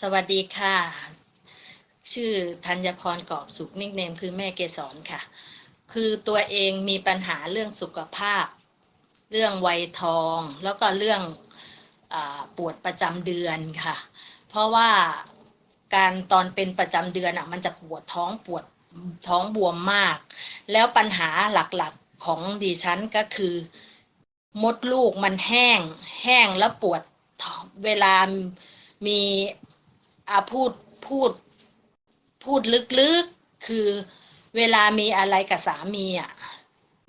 สวัสดีค่ะ ชื่อธัญพรกอบสุขนิกเนมคือแม่เกสรค่ะ คือตัวเองมีปัญหาเรื่องสุขภาพ เรื่องวัยทอง แล้วก็เรื่องอปวดประจำเดือนค่ะ เพราะว่าการตอนเป็นประจำเดือนอะมันจะปวดท้องปวดท้องบวมมาก แล้วปัญหาหลักๆของดิฉันก็คือ มดลูกมันแห้ง แห้งแล้วปวดเวลามี อาพูดพูดพูดลึกๆ คือเวลามีอะไรกับสามีอะ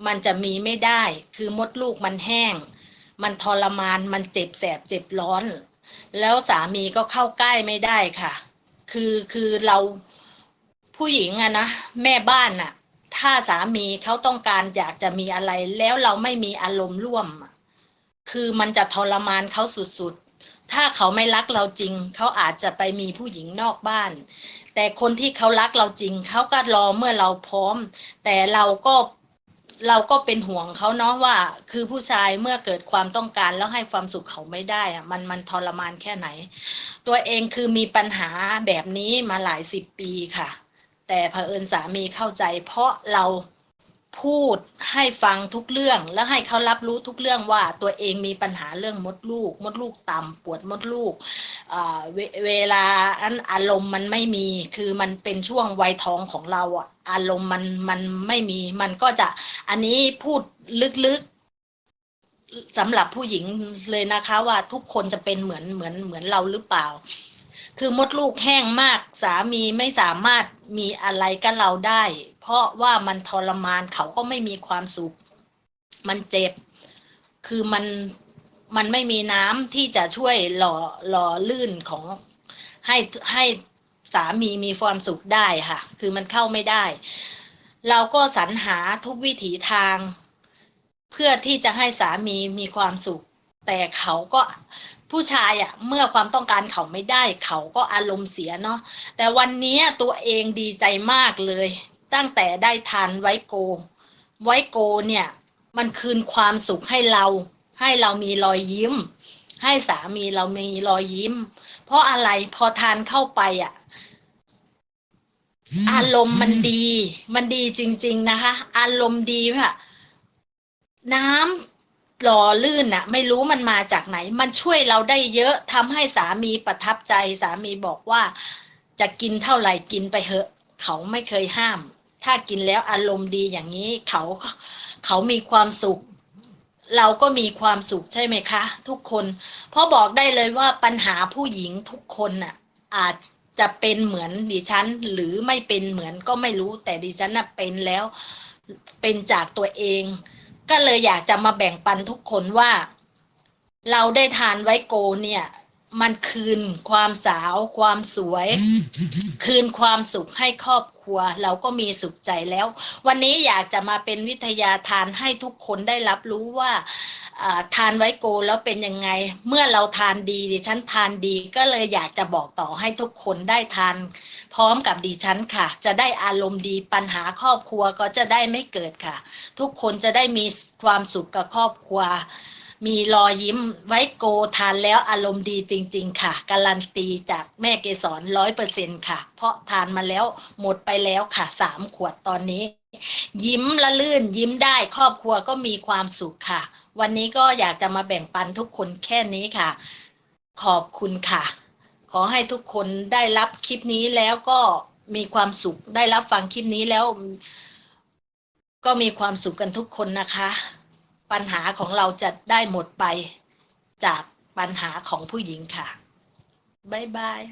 มันจะมีไม่ได้ คือมดลูกมันแห้ง มันทรมาน มันเจ็บแสบเจ็บร้อน แล้วสามีก็เข้าใกล้ไม่ได้ค่ะ คือคือเราผู้หญิงอะนะแม่บ้านอะถ้าสามีเขาต้องการอยากจะมีอะไร แล้วเราไม่มีอารมณ์ร่วม คือมันจะทรมานเขาสุดๆ ถ้าเขาไม่รักเราจริง เขาอาจจะไปมีผู้หญิงนอกบ้าน แต่คนที่เขารักเราจริง เขาก็รอเมื่อเราพร้อม แต่เราก็เราก็เป็นห่วงเขาเนาะว่า คือผู้ชายเมื่อเกิดความต้องการแล้วให้ความสุขเขาไม่ได้อะมันมันทรมานแค่ไหน ตัวเองคือมีปัญหาแบบนี้มาหลายสิบปีค่ะ แต่เผอิญสามีเข้าใจ เพราะเรา พูดให้ฟังทุกเรื่อง แล้วให้เขารับรู้ทุกเรื่องว่าตัวเองมีปัญหาเรื่องมดลูก มดลูกต่ำปวดมดลูกอ่าเวเวลาอันอารมณ์มันไม่มีคือมันเป็นช่วงวัยท้องของเราอะอารมณ์มันมันไม่มี มันก็จะอันนี้พูดลึกๆสำหรับผู้หญิงเลยนะคะ ว่าทุกคนจะเป็นเหมือนเหมือนเหมือนเราหรือเปล่าคือมดลูกแห้งมากสามีไม่สามารถมีอะไรกับเราได้ เพราะว่ามันทรมานเขาก็ไม่มีความสุข มันเจ็บ คือมันมันไม่มีน้ำที่จะช่วยหล่อหล่อลื่นของให้ให้สามีมีความสุขได้ค่ะ คือมันเข้าไม่ได้ เราก็สรรหาทุกวิถีทาง เพื่อที่จะให้สามีมีความสุข แต่เขาก็ผู้ชายอะเมื่อความต้องการเขาไม่ได้ เขาก็อารมณ์เสียเนาะแต่วันนี้ตัวเองดีใจมากเลย ตั้งแต่ได้ทานไวโก ไวโกเนี่ย มันคืนความสุขให้เรา ให้เรามีรอยยิ้ม ให้สามีเรามีรอยยิ้ม เพราะอะไรพอทานเข้าไปอะ อารมณ์มันดี มันดีจริง ๆ นะคะ อารมณ์ดีค่ะน้ำหล่อลื่นน่ะไม่รู้มันมาจากไหน มันช่วยเราได้เยอะทำให้สามีประทับใจ สามีบอกว่า จะกินเท่าไหร่กินไปเถอะ เขาไม่เคยห้าม ถ้ากินแล้วอารมณ์ดีอย่างนี้เขาเขามีความสุข เราก็มีความสุขใช่ไหมคะ ทุกคน เพราะบอกได้เลยว่าปัญหาผู้หญิงทุกคนน่ะ อาจจะเป็นเหมือนดิฉัน หรือไม่เป็นเหมือนก็ไม่รู้ แต่ดิฉันน่ะเป็นแล้วเป็นจากตัวเอง ก็เลยอยากจะมาแบ่งปันทุกคนว่า เราได้ทานไวโกเนี่ย มันคืนความสาวความสวย คืนความสุขให้ครอบครัว เราก็มีสุขใจแล้ว วันนี้อยากจะมาเป็นวิทยาทานให้ทุกคนได้รับรู้ว่าอ่าทานไวโกแล้วเป็นยังไง เมื่อเราทานดีดิฉันทานดีก็เลยอยากจะบอกต่อให้ทุกคนได้ทาน พร้อมกับดิฉันค่ะ จะได้อารมณ์ดีปัญหาครอบครัวก็จะได้ไม่เกิดค่ะ ทุกคนจะได้มีความสุขกับครอบครัว มีรอยยิ้มไว้โกทานแล้วอารมณ์ดีจริง ๆ ค่ะ การันตีจากแม่เกสรร้อยเปอร์เซ็นค่ะ เพราะทานมาแล้วหมดไปแล้วค่ะสามขวดตอนนี้ ยิ้มละลื่นยิ้มได้ครอบครัวก็มีความสุขค่ะ วันนี้ก็อยากจะมาแบ่งปันทุกคนแค่นี้ค่ะ ขอบคุณค่ะ ขอให้ทุกคนได้รับคลิปนี้แล้วก็มีความสุขได้รับฟังคลิปนี้แล้ว ก็มีความสุขกันทุกคนนะคะ ปัญหาของเราจะได้หมดไปจากปัญหาของผู้หญิงค่ะ บ๊ายบาย